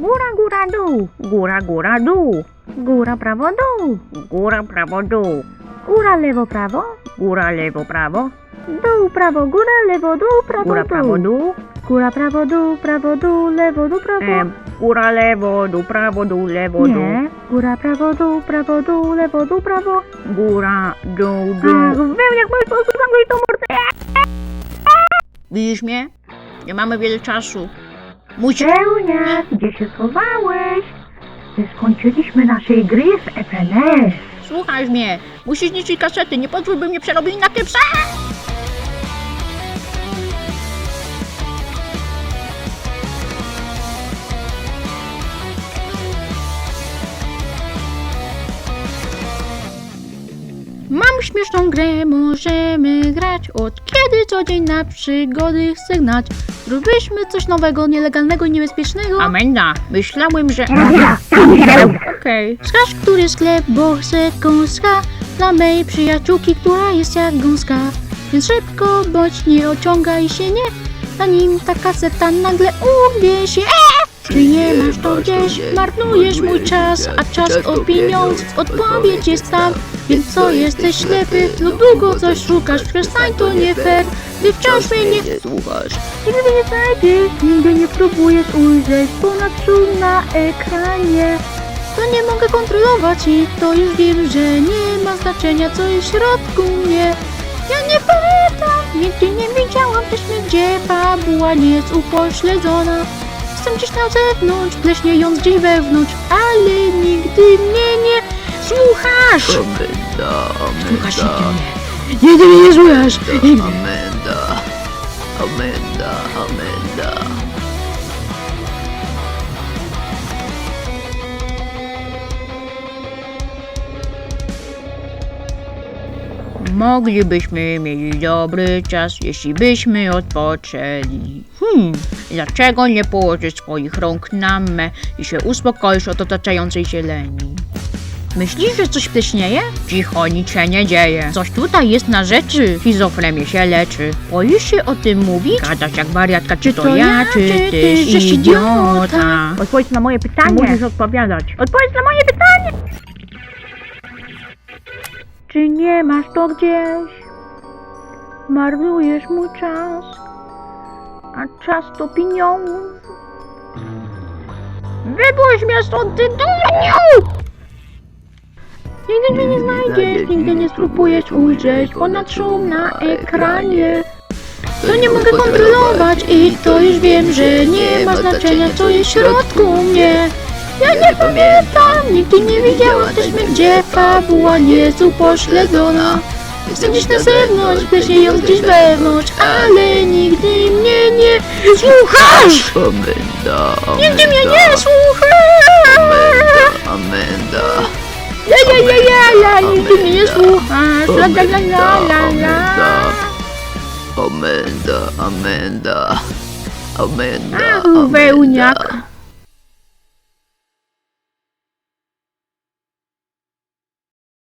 Góra, góra, dół. Góra, góra, dół. Góra, prawo, dół. Góra, prawo, dół. Góra, lewo, prawo. Góra, lewo, prawo. Dół, prawo, góra, lewo, dół, prawo, góra, prawo, dół. Góra, prawo, dół, prawo, dół, lewo, dół, prawo. góra, lewo, dół, prawo, dół, lewo, dół. Nie. Góra, prawo, dół, prawo, dół, lewo, dół, prawo. Góra, dół, dół. Wiem, jak możesz posłuchać tą mordę. Widzisz mnie? Nie mamy wiele czasu. Pełnia, gdzie się schowałeś? Nie skończyliśmy naszej gry w FNS. Słuchaj mnie. Musisz niszczyć kasety. Nie pozwól, by mnie przerobili na tym śmieszną grę, możemy grać od kiedy co dzień na przygody chcę gnać. Zrobiliśmy coś nowego, nielegalnego i niebezpiecznego. Amenda, myślałem, że... Okej. Wskaż, który sklep, bo chcę gąska dla mej przyjaciółki, która jest jak gąska. Więc szybko, bądź nie ociągaj się, nie, zanim ta kaseta nagle urwie się. Eee! Czy nie masz to gdzieś, marnujesz mój czas, a czas to pieniądz, odpowiedź jest tam. Więc co, jesteś ślepy lub długo coś szukasz, przestań, to nie fair, ty wciąż mnie nie słuchasz. Nigdy nie znajdziesz, nigdy nie próbujesz ujrzeć ponad szum na ekranie. To nie mogę kontrolować i to już wiem, że nie ma znaczenia co jest w środku mnie. Ja nie pamiętam, nigdy nie widziałam też mnie, gdzie fabuła nie jest upośledzona. Jestem gdzieś na zewnątrz, pleśniejąc gdzieś wewnątrz, ale nigdy mnie nie słuchasz. Słuchasz nigdy mnie. Nigdy mnie nie słuchasz. Nigdy. Moglibyśmy mieć dobry czas, jeśli byśmy odpoczęli. Hmm, dlaczego nie położysz swoich rąk na me i się uspokoisz od otaczającej zieleni? Myślisz, że coś pleśnieje? Cicho, nic się nie dzieje. Coś tutaj jest na rzeczy. Schizofrenię się leczy. Boisz się o tym mówić? Gadasz jak wariatka, czy to, ja, czy ty, żeś idiota? Odpowiedz na moje pytanie. Musisz odpowiadać. Odpowiedz na moje pytanie. Czy nie masz to gdzieś? Marnujesz mój czas, a czas to pieniądz. Wypuść mnie stąd, ty durniu! Nigdy mnie nie znajdziesz, nigdy nie spróbujesz ujrzeć ponad szum na ekranie. To nie mogę kontrolować i to już wiem, że nie ma znaczenia co jest w środku mnie. Ja nie pamiętam, nigdy nie widziałam też mnie, gdzie fabuła nie jest upośledzona. Jestem gdzieś na zewnątrz, pleśniejąc gdzieś wewnątrz, ale nigdy mnie nie słuchasz! Amenda, Nigdy mnie nie słuchasz! Amenda, Ja, ja, ja, ja, ja, nigdy mnie nie słuchasz! La, la, la, la, la, la. Amenda, Amenda, Amenda, Amenda. wełniak.